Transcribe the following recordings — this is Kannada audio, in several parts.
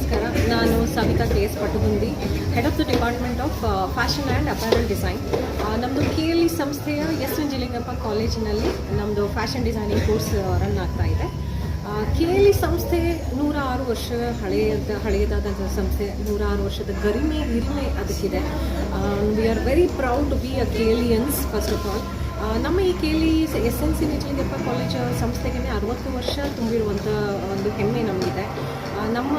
ನಮಸ್ಕಾರ. ನಾನು Savitha K S Pattagundi head of the department of fashion and apparel design ನಮ್ಮದು ಕೆ ಎಲ್ ಇ ಸಂಸ್ಥೆಯ ಎಸ್ ಎನ್ ಜಿಲಿಂಗಪ್ಪ ಕಾಲೇಜಿನಲ್ಲಿ ನಮ್ಮದು ಫ್ಯಾಷನ್ ಡಿಸೈನಿಂಗ್ ಕೋರ್ಸ್ ರನ್ ಆಗ್ತಾ ಇದೆ. ಕೆ ಎಲ್ ಇ ಸಂಸ್ಥೆ ನೂರಾರು ವರ್ಷ ಹಳೆಯದ ಹಳೆಯದಾದಂಥ ಸಂಸ್ಥೆ, ನೂರಾರು ವರ್ಷದ ಗರಿಮೆ ಹಿರಿಮೆ ಅದಕ್ಕಿದೆ. We are very proud to be a KLEians first of all ನಮ್ಮ ಈ KLE S N C Nijalingappa college ಸಂಸ್ಥೆಗೆ ಅರವತ್ತು ವರ್ಷ ತುಂಬಿರುವಂಥ ಒಂದು ಹೆಮ್ಮೆ ನಮಗಿದೆ. ನಮ್ಮ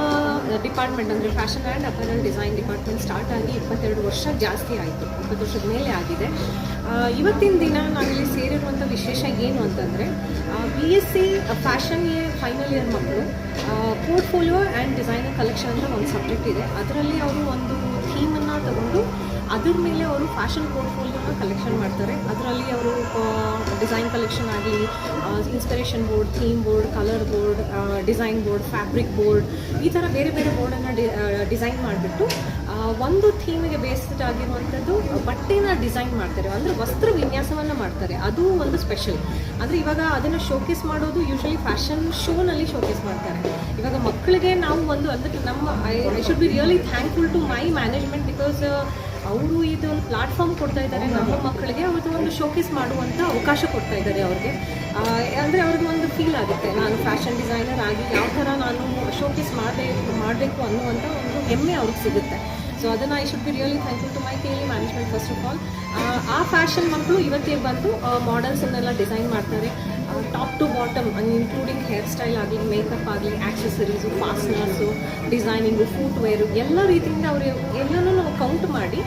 ಡಿಪಾರ್ಟ್ಮೆಂಟ್ ಅಂದರೆ fashion and apparel design department start ಆಗಿ ಇಪ್ಪತ್ತೆರಡು ವರ್ಷ ಜಾಸ್ತಿ ಆಯಿತು. ಇಪ್ಪತ್ತು ವರ್ಷದ ಮೇಲೆ ಆಗಿದೆ. ಇವತ್ತಿನ ದಿನ ನಾವಿಲ್ಲಿ ಸೇರಿರುವಂಥ ವಿಶೇಷ ಏನು ಅಂತಂದರೆ B S C fashion year final year ಮಕ್ಕಳು ಪೋರ್ಟ್ಫೋಲಿಯೋ ಆ್ಯಂಡ್ ಡಿಸೈನರ್ ಕಲೆಕ್ಷನ್ ಅಂತ ಒಂದು ಸಬ್ಜೆಕ್ಟ್ ಇದೆ. ಅದರಲ್ಲಿ ಅವರು ಒಂದು ಥೀಮನ್ನು ತಗೊಂಡು ಅದ್ರ ಮೇಲೆ ಅವರು ಫ್ಯಾಷನ್ ಪೋರ್ಟ್ಫೋಲಿಯೋನ ಕಲೆಕ್ಷನ್ ಮಾಡ್ತಾರೆ. ಅದರಲ್ಲಿ ಅವರು ಡಿಸೈನ್ ಕಲೆಕ್ಷನ್ ಆಗಲಿ inspiration board theme board colour board design board fabric board ಈ ಥರ ಬೇರೆ ಬೇರೆ ಬೋರ್ಡನ್ನು ಡಿಸೈನ್ ಮಾಡಿಬಿಟ್ಟು ಒಂದು ಥೀಮಿಗೆ ಬೇಸ್ಡ್ ಆಗಿರುವಂಥದ್ದು ಬಟ್ಟೆನ ಡಿಸೈನ್ ಮಾಡ್ತಾರೆ. ಅಂದರೆ ವಸ್ತ್ರ ವಿನ್ಯಾಸವನ್ನು ಮಾಡ್ತಾರೆ. ಅದು ಒಂದು ಸ್ಪೆಷಲ್ ಅಂದರೆ ಇವಾಗ ಅದನ್ನು ಶೋಕೇಸ್ ಮಾಡೋದು ಯೂಶಲಿ ಫ್ಯಾಷನ್ ಶೋನಲ್ಲಿ ಶೋಕೇಸ್ ಮಾಡ್ತಾರೆ. ಇವಾಗ ಮಕ್ಕಳಿಗೆ ನಾವು ಒಂದು ಅಂದರೆ ನಮ್ಮ I I should be really thankful to my management because ಅವರು ಇದು ಒಂದು ಪ್ಲಾಟ್ಫಾರ್ಮ್ ಕೊಡ್ತಾ ಇದ್ದಾರೆ ನಮ್ಮ ಮಕ್ಕಳಿಗೆ ಅವ್ರದ್ದು ಒಂದು ಶೋಕೇಸ್ ಮಾಡುವಂಥ ಅವಕಾಶ ಕೊಡ್ತಾ ಇದ್ದಾರೆ ಅವ್ರಿಗೆ. ಅಂದರೆ ಅವ್ರಿಗೆ ಒಂದು ಫೀಲ್ ಆಗುತ್ತೆ. ನಾನು ಫ್ಯಾಷನ್ ಡಿಸೈನರ್ ಆಗಿ ಯಾವ ಥರ ನಾನು ಶೋಕೇಸ್ ಮಾಡಬೇಕು ಮಾಡಬೇಕು ಅನ್ನುವಂಥ ಒಂದು ಹೆಮ್ಮೆ ಅವ್ರಿಗೆ ಸಿಗುತ್ತೆ. ಸೊ ಅದನ್ನು I should be really thankful to my ಕೇಳಿ ಮ್ಯಾನೇಜ್ಮೆಂಟ್ ಫಸ್ಟ್ ಆಫ್ ಆಲ್ ಆ ಫ್ಯಾಷನ್ ಮಕ್ಕಳು ಇವತ್ತಿಗೆ ಬಂದು ಮಾಡೆಲ್ಸನ್ನೆಲ್ಲ ಡಿಸೈನ್ ಮಾಡ್ತಾರೆ. Top to bottom including hair style ಆಗಲಿ ಮೇಕಪ್ ಆಗಲಿ ಆಕ್ಸೆಸರೀಸು ಫಾಸ್ಟ್ನರ್ಸು ಡಿಸೈನಿಂಗು ಫುಟ್ವೇರು ಎಲ್ಲ ರೀತಿಯಿಂದ ಅವರು ಎಲ್ಲನೂ ನಾವು ಕೌಂಟ್ ಮಾಡಿ,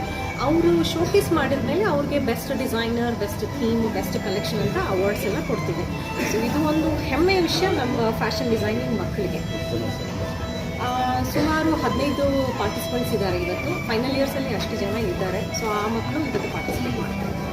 ಅವರು ಶೋಕೇಸ್ ಮಾಡಿದ ಮೇಲೆ ಅವ್ರಿಗೆ best designer best theme best collection ಅಂತ ಅವಾರ್ಡ್ಸ್ ಎಲ್ಲ ಕೊಡ್ತೀವಿ. ಸೊ ಇದು ಒಂದು ಹೆಮ್ಮೆಯ ವಿಷಯ ನಮ್ಮ ಫ್ಯಾಷನ್ ಡಿಸೈನಿಂಗ್ ಮಕ್ಕಳಿಗೆ ಸುಮಾರು ಹದಿನೈದು ಪಾರ್ಟಿಸಿಪೆಂಟ್ಸ್ ಇದ್ದಾರೆ ಇವತ್ತು. ಫೈನಲ್ ಇಯರ್ಸಲ್ಲಿ ಅಷ್ಟು ಜನ ಇದ್ದಾರೆ. ಸೊ ಆ ಮಕ್ಕಳು ಇವತ್ತು ಪಾರ್ಟಿಸಿಪೇಟ್ ಮಾಡ್ತಾರೆ